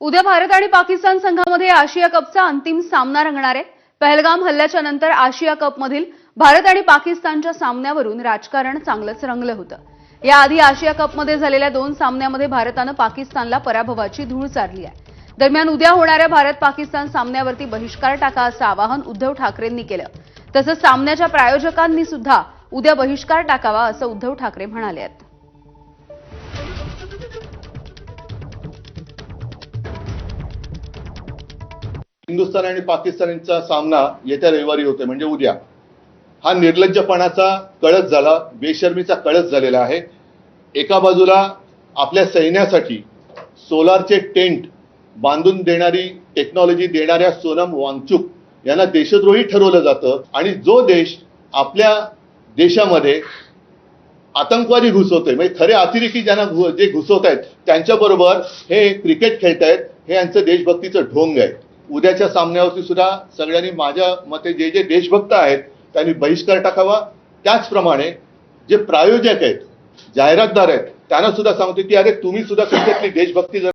उद्या भारत आणि पाकिस्तान संघामध्ये आशिया कपचा अंतिम सामना रंगणार आहे पहलगाम हल्ल्याच्या नंतर आशिया कपमधील भारत आणि पाकिस्तानच्या सामन्यावरून राजकारण चांगलंच रंगलं होतं. याआधी आशिया कपमध्ये झालेल्या दोन सामन्यामध्ये भारतानं पाकिस्तानला पराभवाची धूळ चारली आहे. दरम्यान उद्या होणाऱ्या भारत पाकिस्तान सामन्यावरती बहिष्कार टाका असं आवाहन उद्धव ठाकरेंनी केलं. तसंच सामन्याच्या प्रायोजकांनी सुद्धा उद्या बहिष्कार टाकावा असं उद्धव ठाकरे म्हणाले आहेत. हिंदुस्थान आणि पाकिस्तानचा सामना येत्या रविवारी होतोय म्हणजे उद्या. हा निर्लज्जपणाचा कळस झाला बेशर्मीचा कळस झालेला आहे. एका बाजूला आपल्या सैन्यासाठी सोलारचे टेंट बांधून देणारी टेक्नॉलॉजी देणाऱ्या सोनम वांगचुक यांना देशद्रोही ठरवलं जातं आणि जो देश आपल्या देशामध्ये आतंकवादी घुसवतोय म्हणजे खरे अतिरेकी ज्यांना घु- जे घुसवत आहेत त्यांच्याबरोबर हे क्रिकेट खेळतायत हे यांचं देशभक्तीचं ढोंग आहे. उद्याच्या सामन्यावरती सुद्धा सगळ्यांनी माझ्या मते जे जे देशभक्त आहेत त्यांनी बहिष्कार टाकावा. त्याचप्रमाणे जे प्रायोजक आहेत जाहिरातदार आहेत त्यांना सुद्धा सांगतो की अरे तुम्ही सुद्धा क्रिकेटली देशभक्ती जर